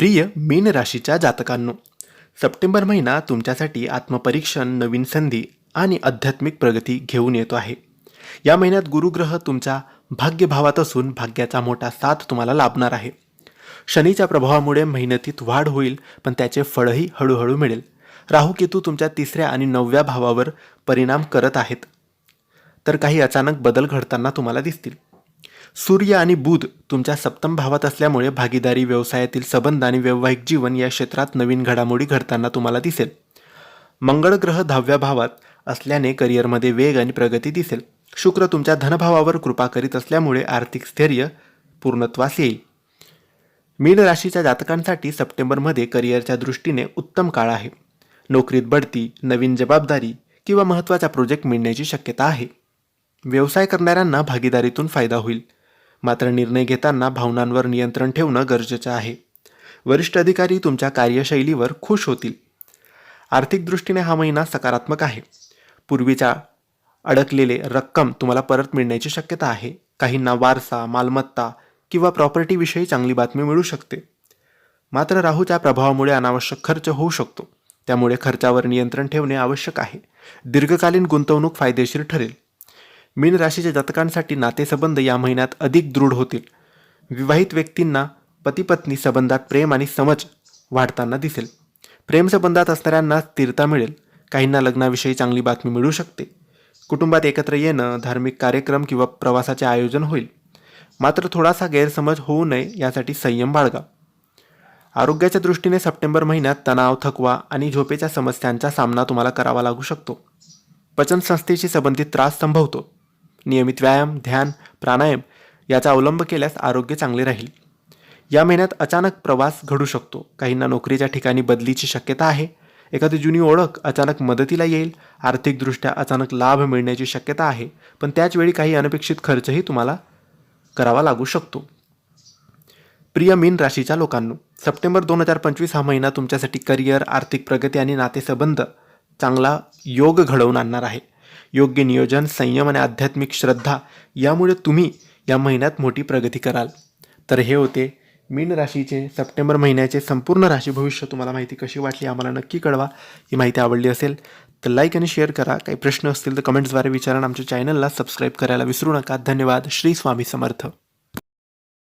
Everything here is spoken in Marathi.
प्रिय मीन राशीच्या जातकांनो सप्टेंबर महिना तुमच्यासाठी आत्मपरीक्षण नवीन संधी आणि आध्यात्मिक प्रगती घेऊन येतो आहे. या महिन्यात गुरुग्रह तुमच्या भाग्यभावात असून भाग्याचा मोठा साथ तुम्हाला लाभणार आहे. शनीच्या प्रभावामुळे मेहनतीत वाढ होईल पण त्याचे फळही हळूहळू मिळेल. राहू केतू तुमच्या तिसऱ्या आणि नवव्या भावावर परिणाम करत आहेत. तर काही अचानक बदल घडताना तुम्हाला दिसतील. सूर्य आणि बुध तुमच्या सप्तम भावात असल्यामुळे भागीदारी व्यवसायातील संबंध आणि वैवाहिक जीवन या क्षेत्रात नवीन घडामोडी घडताना तुम्हाला दिसेल. मंगळ ग्रह दहाव्या भावात असल्याने करिअरमध्ये वेग आणि प्रगती दिसेल. शुक्र तुमच्या धनभावावर कृपा करीत असल्यामुळे आर्थिक स्थैर्य पूर्णत्वास येईल. मीन राशीच्या जातकांसाठी सप्टेंबरमध्ये करिअरच्या दृष्टीने उत्तम काळ आहे. नोकरीत बढती नवीन जबाबदारी किंवा महत्त्वाचा प्रोजेक्ट मिळण्याची शक्यता आहे. व्यवसाय करणाऱ्यांना भागीदारीतून फायदा होईल. मात्र निर्णय घेताना भावनांवर नियंत्रण ठेवणं गरजेचं आहे. वरिष्ठ अधिकारी तुमच्या कार्यशैलीवर खुश होतील. आर्थिक दृष्टीने हा महिना सकारात्मक आहे. पूर्वीच्या अडकलेले रक्कम तुम्हाला परत मिळण्याची शक्यता आहे. काहींना वारसा मालमत्ता किंवा प्रॉपर्टीविषयी चांगली बातमी मिळू शकते. मात्र राहूच्या प्रभावामुळे अनावश्यक खर्च होऊ शकतो. त्यामुळे खर्चावर नियंत्रण ठेवणे आवश्यक आहे. दीर्घकालीन गुंतवणूक फायदेशीर ठरेल. मीन राशीच्या जातकांसाठी नातेसंबंध या महिन्यात अधिक दृढ होतील. विवाहित व्यक्तींना पतीपत्नी संबंधात प्रेम आणि समज वाढताना दिसेल. प्रेमसंबंधात असणाऱ्यांना स्थिरता मिळेल. काहींना लग्नाविषयी चांगली बातमी मिळू शकते. कुटुंबात एकत्र येणं धार्मिक कार्यक्रम किंवा प्रवासाचे आयोजन होईल. मात्र थोडासा गैरसमज होऊ नये यासाठी संयम बाळगा. आरोग्याच्या दृष्टीने सप्टेंबर महिन्यात तणाव थकवा आणि झोपेच्या समस्यांचा सामना तुम्हाला करावा लागू शकतो. पचनसंस्थेशी संबंधित त्रास संभवतो. नियमित व्यायाम ध्यान प्राणायाम याचा अवलंब केल्यास आरोग्य चांगले राहील. या महिन्यात अचानक प्रवास घडू शकतो. काहींना नोकरीच्या ठिकाणी बदलीची शक्यता आहे. एखादी जुनी ओळख अचानक मदतीला येईल. आर्थिकदृष्ट्या अचानक लाभ मिळण्याची शक्यता आहे. पण त्याचवेळी काही अनपेक्षित खर्चही तुम्हाला करावा लागू शकतो. प्रिय मीन राशीच्या लोकांनो सप्टेंबर दोन हजार पंचवीस हा महिना तुमच्यासाठी करिअर आर्थिक प्रगती आणि नातेसंबंध चांगला योग घडवून आणणार आहे. योग्य नियोजन संयम आणि आध्यात्मिक श्रद्धा यामुळे तुम्ही या महिन्यात मोठी प्रगती कराल. तर हे होते मीन राशीचे सप्टेंबर महिन्याचे संपूर्ण राशी भविष्य. तुम्हाला माहिती कशी वाटली आम्हाला नक्की कळवा. ही माहिती आवडली असेल तर लाईक आणि शेअर करा. काही प्रश्न असतील तर कमेंट्सद्वारे विचारा आमच्या चॅनलला सबस्क्राईब करायला विसरू नका. धन्यवाद. श्री स्वामी समर्थ.